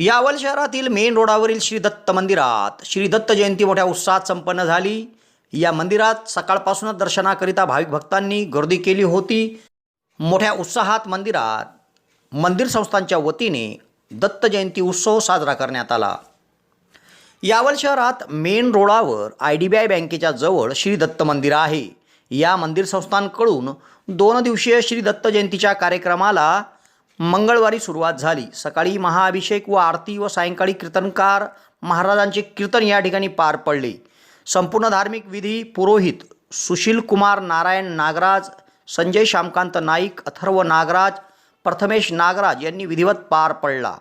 यावल शहरातील मेन रोडावरील श्री दत्त मंदिरात श्री दत्त जयंती मोठ्या उत्साहात संपन्न झाली. या मंदिरात सकाळपासूनच दर्शनाकरिता भाविक भक्तांनी गर्दी केली होती. मोठ्या उत्साहात मंदिरात मंदिर संस्थांच्या वतीने दत्त जयंती उत्सव साजरा करण्यात आला. यावल शहरात मेन रोडावर आय डी बी आय बँकेच्या जवळ श्री दत्त मंदिर आहे. या मंदिर संस्थांकडून दोन दिवसीय श्री दत्त जयंतीच्या कार्यक्रमाला मंगळवारी सुरुवात झाली. सकाळी महाअभिषेक व आरती व सायंकाळी कीर्तनकार महाराजांचे कीर्तन या ठिकाणी पार पडले. संपूर्ण धार्मिक विधी पुरोहित सुशील कुमार नारायण नागराज संजय श्यामकांत नाईक अथर्व नागराज प्रथमेश नागराज यांनी विधिवत पार पडला.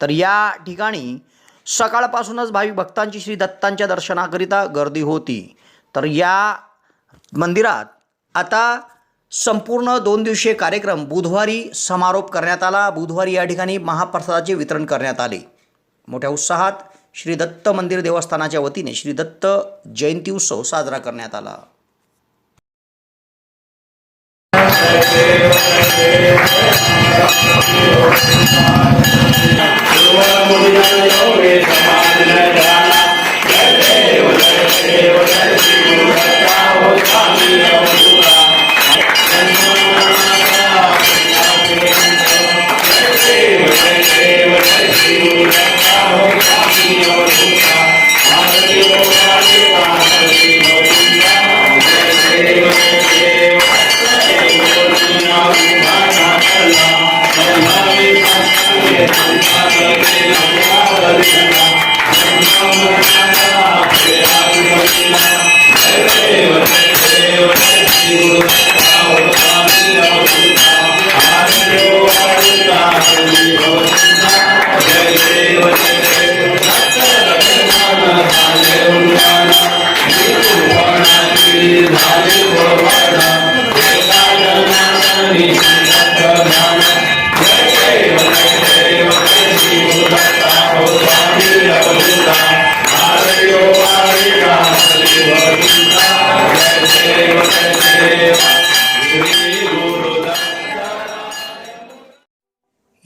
तर या ठिकाणी सकाळपासूनच भाविक भक्तांची श्री दत्तांच्या दर्शनाकरिता गर्दी होती. तर या मंदिरात आता संपूर्ण दोन दिवसीय कार्यक्रम बुधवारी समारोप करण्यात आला. बुधवारी या ठिकाणी महाप्रसादाचे वितरण करण्यात आले. मोठ्या उत्साहात श्री दत्त मंदिर देवस्थानाच्या वतीने श्री दत्त जयंती उत्सव साजरा करण्यात आला. Hare Krishna